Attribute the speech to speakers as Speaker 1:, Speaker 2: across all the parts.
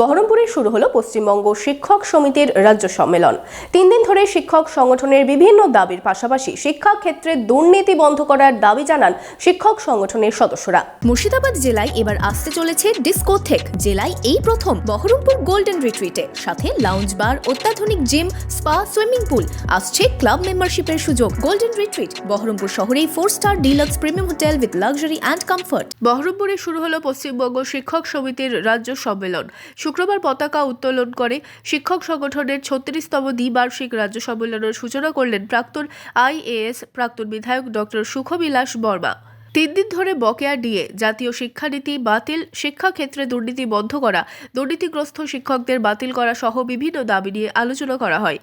Speaker 1: বহরমপুরে শুরু হলো পশ্চিমবঙ্গ শিক্ষক সমিতির রাজ্য সম্মেলন। তিন দিন ধরে শিক্ষক সংগঠনের বিভিন্ন দাবির পাশাপাশি শিক্ষা ক্ষেত্রে দুর্নীতি বন্ধ করার দাবি জানান শিক্ষক সংগঠনের সদস্যরা।
Speaker 2: মুর্শিদাবাদ জেলায় এবার আসতে চলেছে ডিস্কোথেক জেলায় এই প্রথম বহরমপুর গোল্ডেন রিট্রিটে। সাথে লাউঞ্জ বার অত্যাধুনিক জিম স্পা সুইমিং পুল। আসছে ক্লাব মেম্বারশিপের সুযোগ। গোল্ডেন রিট্রিট বহরমপুর শহরেই four star deluxe premium hotel with luxury and comfort
Speaker 1: বহরমপুরে শুরু হলো পশ্চিমবঙ্গ শিক্ষক সমিতির রাজ্য সম্মেলন। শুক্রবার পতাকা উত্তোলন করে শিক্ষক সংগঠনের ছত্রিশতম দ্বিবার্ষিক রাজ্য সম্মেলনের সূচনা করলেন প্রাক্তন আইএএস প্রাক্তন বিধায়ক ডক্টর সুখবিলাস বর্মা। তিন দিন ধরে বকেয়া ডিএ জাতীয় শিক্ষানীতি বাতিল, শিক্ষাক্ষেত্রে দুর্নীতি বন্ধ করা, দুর্নীতিগ্রস্ত শিক্ষকদের বাতিল করা সহ বিভিন্ন দাবি নিয়ে আলোচনা করা হয়।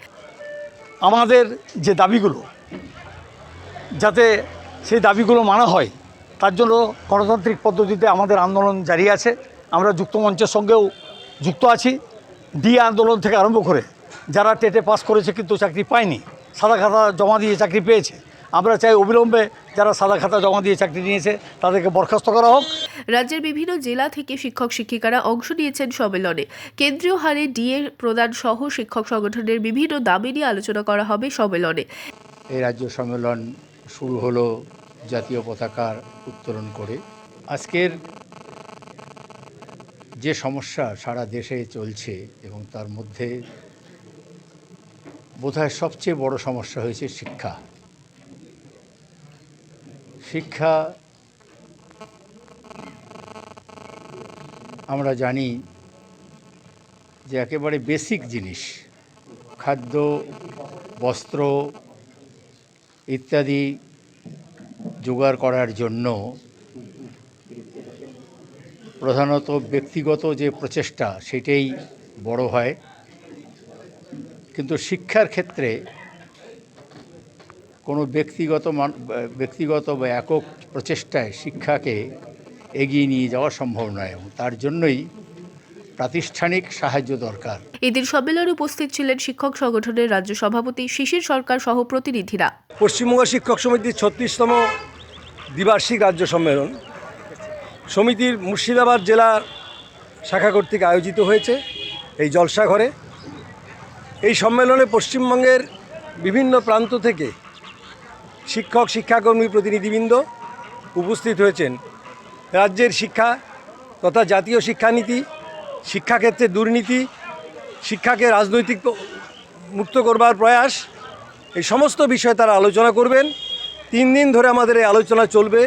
Speaker 3: আমাদের যে দাবিগুলো, যাতে সেই দাবিগুলো মানা হয়, তার জন্য গণতান্ত্রিক পদ্ধতিতে আমাদের আন্দোলন জারি আছে। আমরা যুক্তমঞ্চের সঙ্গেও যুক্ত আছি। ডিএ আন্দোলন থেকে আরম্ভ করে যারা টেটে পাস করেছে কিন্তু চাকরি পায়নি সাদা খাতা জমা দিয়ে চাকরি পেয়েছে। আমরা চাই অবিলম্বে যারা সাদা খাতা জমা দিয়ে চাকরি নিয়েছে তাদেরকে বরখাস্ত করা হোক।
Speaker 1: রাজ্যের বিভিন্ন জেলা থেকে শিক্ষক শিক্ষিকারা অংশ নিয়েছেন সম্মেলনে। কেন্দ্রীয় হারে ডিএ প্রদান সহ শিক্ষক সংগঠনের বিভিন্ন দাবি নিয়ে আলোচনা করা হবে সম্মেলনে।
Speaker 4: এই রাজ্য সম্মেলন শুরু হলো জাতীয় পতাকার উত্তোলন করে। আজকের যে সমস্যা সারা দেশে চলছে এবং তার মধ্যে বোধহয় সবচেয়ে বড় সমস্যা হয়েছে শিক্ষা। শিক্ষা আমরা জানি যে একেবারে বেসিক জিনিস, খাদ্য, বস্ত্র ইত্যাদি জোগাড় করার জন্য প্রধানত ব্যক্তিগত যে প্রচেষ্টা সেটাই বড় হয়। কিন্তু শিক্ষার ক্ষেত্রে কোনো ব্যক্তিগত মান ব্যক্তিগত বা একক প্রচেষ্টায় শিক্ষাকে এগিয়ে নিয়ে যাওয়া সম্ভব নয় এবং তার জন্যই প্রাতিষ্ঠানিক সাহায্য দরকার।
Speaker 1: এদিন সম্মেলনে উপস্থিত ছিলেন শিক্ষক সংগঠনের রাজ্য সভাপতি শিশির সরকার সহ প্রতিনিধিরা।
Speaker 5: পশ্চিমবঙ্গ শিক্ষক সমিতির ছত্রিশতম দ্বিবার্ষিক রাজ্য সম্মেলন। সমিতির মুর্শিদাবাদ জেলার শাখা কর্তৃক আয়োজিত হয়েছে এই জলসাঘরে। এই সম্মেলনে পশ্চিমবঙ্গের বিভিন্ন প্রান্ত থেকে শিক্ষক, শিক্ষাকর্মী প্রতিনিধিবৃন্দ উপস্থিত হয়েছেন। রাজ্যের শিক্ষা তথা জাতীয় শিক্ষানীতি, শিক্ষাক্ষেত্রে দুর্নীতি, শিক্ষাকে রাজনৈতিক মুক্ত করবার প্রয়াস, এই সমস্ত বিষয়ে তারা আলোচনা করবেন। তিন দিন ধরে আমাদের এই আলোচনা চলবে।